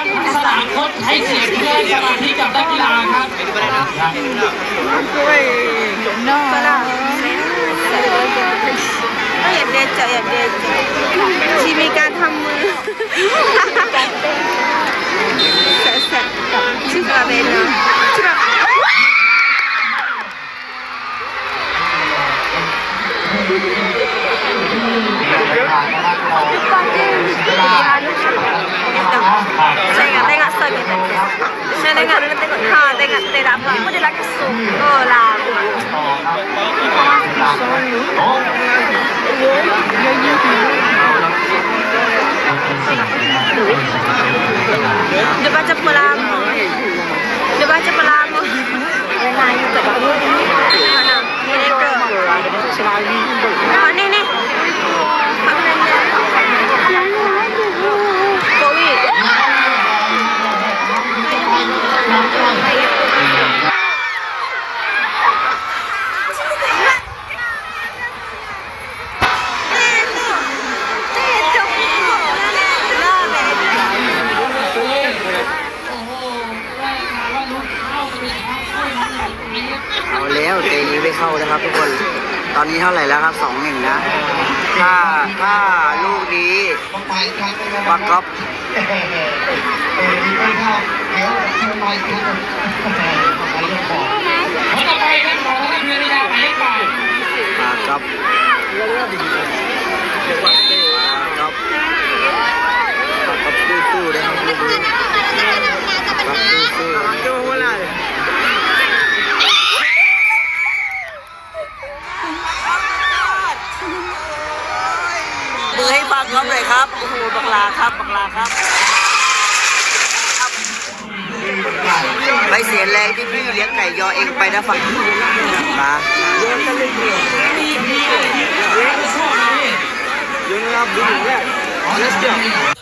ครับสนามค้ชให้เสียงเพื่อสมาธิกับนักกีฬาครับครับก็อย่าเดจอย่าเดจชีมีการทำมือแสบๆชื่อกระเบนเนาะ งอะค่ะเต็งอ่ต็งรับอ่ม่ได้รักสุดเออลาเดี๋ยวบ้าจะพูดลา เอาแล้วเตะนี้ไม่เข้านะครับทุกคน ตอนนี้เท่าไหร่แล้วครับสองหนึ่งนะ ถ้าถ้าลูกนี้ปักก๊อฟคนต่อไปครับขอท่านเพื่อนยาหมายเลขแปดปักก๊อฟปักก๊อฟปักก๊อฟสู้ๆนะครับลูกนี้ปักก๊อฟสู้ๆ ครับบักลาครับไปเสียแรงที่พี่เลี้ยงไก่ยอเองไปนะฝั่งมาเข้า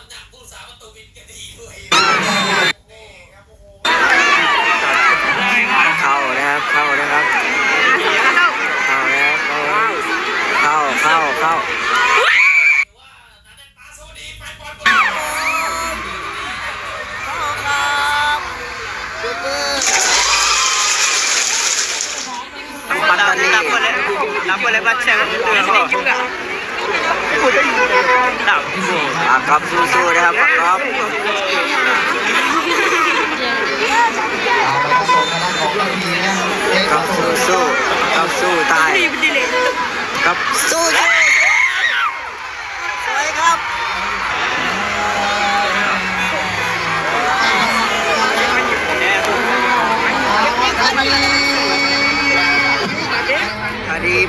boleh baca Sini juga Tak ปากครับสู้ๆนะครับปากครับ ครับสู้ๆครับสู้ตาย ครับสู้ๆ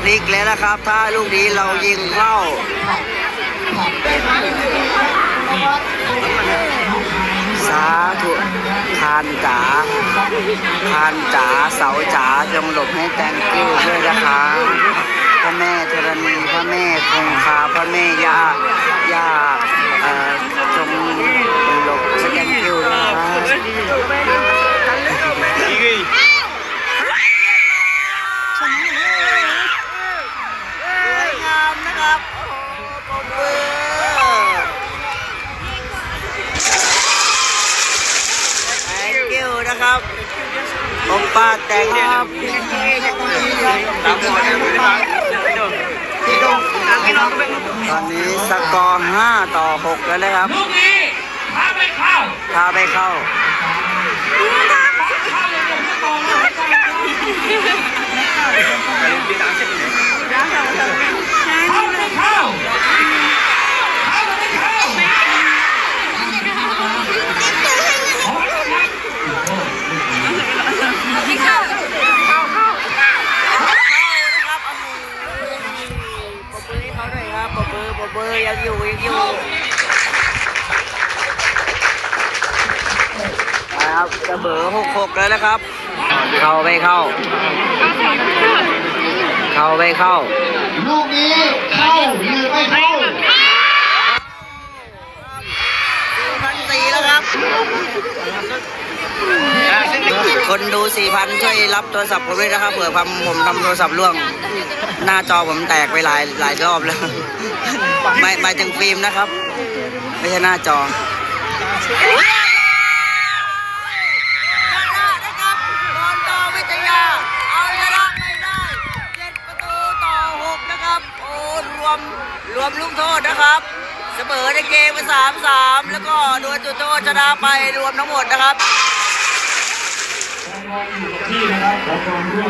พลิกแล้วนะครับ ถ้าลูกนี้เรายิงเข้าสาธุทานจ๋าทานจ๋าเสาจ๋าจงหลบให้แตงกิ้วด้วยนะคะพระแม่ธรณีพระแม่คงคาพระแม่ย่าย่าจงหลบให้แตงกิ้วด้วยนะคะสวยงามนะครับ โอ้โหปรบมือ thank you นะครับผมป้าแต่ง ครับตอนนี้สกอร์5ต่อ6แล้วนะครับ ลูกนี้พาไปเข้าถ้าไม่เข้า เข้าอย่างเดียวไม่ต่อแล้วเข้าไม่เข้าเข้าไม่เข้าขอโทษครับ ปรบมือให้เขาหน่อยครับปรบมือปรบมือยังอยู่ยังอยู่นะ ครับจะเบอร์หกหกแล้วนะครับ เข้าไม่เข้า เข้าไม่เข้า ลูกนี้เข้าหรือไม่เข้าพันสี่แล้วครับ คนดูสี่พันช่วยรับโทรศัพท์ผมด้วยนะครับเผื่อผมผมทำโทรศัพท์ร่วง หน้าจอผมแตกไปหลายหลายรอบแล้วไม่หมายถึงฟิล์มนะครับ ไม่ใช่หน้าจอ รวม รวมลูกโทษนะครับ เสมอในเกมมาสามสามแล้วก็โดนจุดโทษชนะไปรวมทั้งหมดนะครับ ที่นะครับขอความร่วม